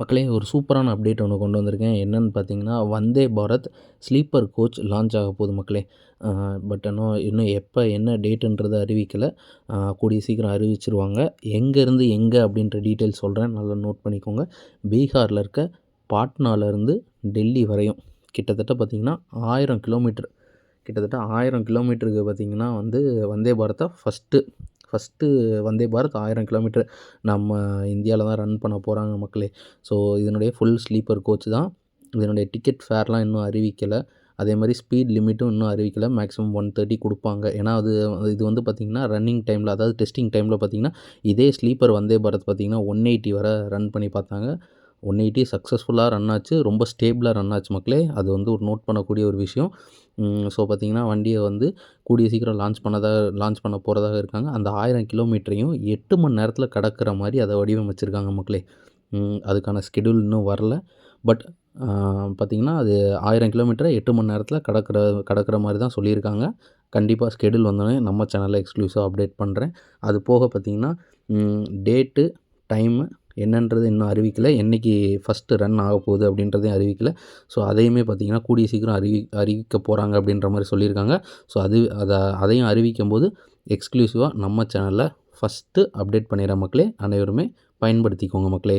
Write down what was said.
மக்களே ஒரு சூப்பரான அப்டேட் ஒன்று கொண்டு வந்திருக்கேன். என்னன்னு பார்த்தீங்கன்னா Vande Bharat sleeper coach launch ஆக போகுது மக்களே. பட் இன்னும் இன்னும் எப்போ என்ன டேட்டுன்றதை அறிவிக்கலை. கூடிய சீக்கிரம் அறிவிச்சிருவாங்க. எங்கேருந்து எங்கே அப்படின்ற டீட்டெயில்ஸ் சொல்கிறேன் நல்லா நோட் பண்ணிக்கோங்க. பீகாரில் இருக்க பாட்னாலேருந்து டெல்லி வரையும் கிட்டத்தட்ட பார்த்திங்கன்னா ஆயிரம் கிலோமீட்டர். கிட்டத்தட்ட ஆயிரம் கிலோமீட்டருக்கு பார்த்திங்கன்னா வந்து வந்தே பாரத்தை ஃபஸ்ட்டு ஃபஸ்ட்டு வந்தே பாரத் ஆயிரம் கிலோமீட்டர் நம்ம இந்தியாவில் தான் ரன் பண்ண போகிறாங்க மக்களே. ஸோ இதனுடைய ஃபுல் ஸ்லீப்பர் கோச் தான். இதனுடைய டிக்கெட் ஃபேர்லாம் இன்னும் அறிவிக்கலை. அதே மாதிரி ஸ்பீட் லிமிட்டும் இன்னும் அறிவிக்கலை. மேக்ஸிமம் ஒன் தேர்ட்டி கொடுப்பாங்க. ஏன்னா அது இது வந்து பார்த்திங்கன்னா ரன்னிங் டைமில் அதாவது டெஸ்டிங் டைமில் பார்த்திங்கன்னா இதே ஸ்லீப்பர் வந்தே பாரத் பார்த்திங்கன்னா ஒன் எயிட்டி வரை ரன் பண்ணி பார்த்தாங்க. ஒன் எயிட்டி சக்ஸஸ்ஃபுல்லாக ரன் ஆச்சு. ரொம்ப ஸ்டேபிளாக ரன் ஆச்சு மக்களே. அது வந்து ஒரு நோட் பண்ணக்கூடிய ஒரு விஷயம். ஸோ பார்த்திங்கன்னா வண்டியை வந்து கூடிய சீக்கிரம் லான்ச் பண்ணதாக லான்ச் பண்ண போகிறதாக இருக்காங்க. அந்த ஆயிரம் கிலோமீட்டரையும் எட்டு மணி நேரத்தில் கடக்கிற மாதிரி அதை வடிவமைச்சிருக்காங்க மக்களே. அதுக்கான ஸ்கெடியூல் இன்னும் வரல. பட் பார்த்திங்கன்னா அது ஆயிரம் கிலோமீட்டரை எட்டு மணி நேரத்தில் கடக்கிற கடக்கிற மாதிரி தான் சொல்லியிருக்காங்க. கண்டிப்பாக ஸ்கெடியூல் வந்தோடனே நம்ம சேனலில் எக்ஸ்க்ளூசிவாக அப்டேட் பண்ணுறேன் அது போக பார்த்திங்கன்னா டேட்டு டைமு என்னன்றது இன்னும் அறிவிக்கலை. என்றைக்கு ஃபஸ்ட்டு ரன் ஆக போகுது அப்படின்றதையும் அறிவிக்கலை. ஸோ அதையுமே பார்த்திங்கன்னா கூடிய சீக்கிரம் அறிவி அறிவிக்க போகிறாங்க அப்படின்ற மாதிரி சொல்லியிருக்காங்க. ஸோ அது அதை அதையும் அறிவிக்கும் போது எக்ஸ்க்ளூசிவாக நம்ம சேனலில் ஃபஸ்ட்டு அப்டேட் பண்ணிடுற மக்களே அனைவருமே பயன்படுத்திக்கோங்க மக்களே.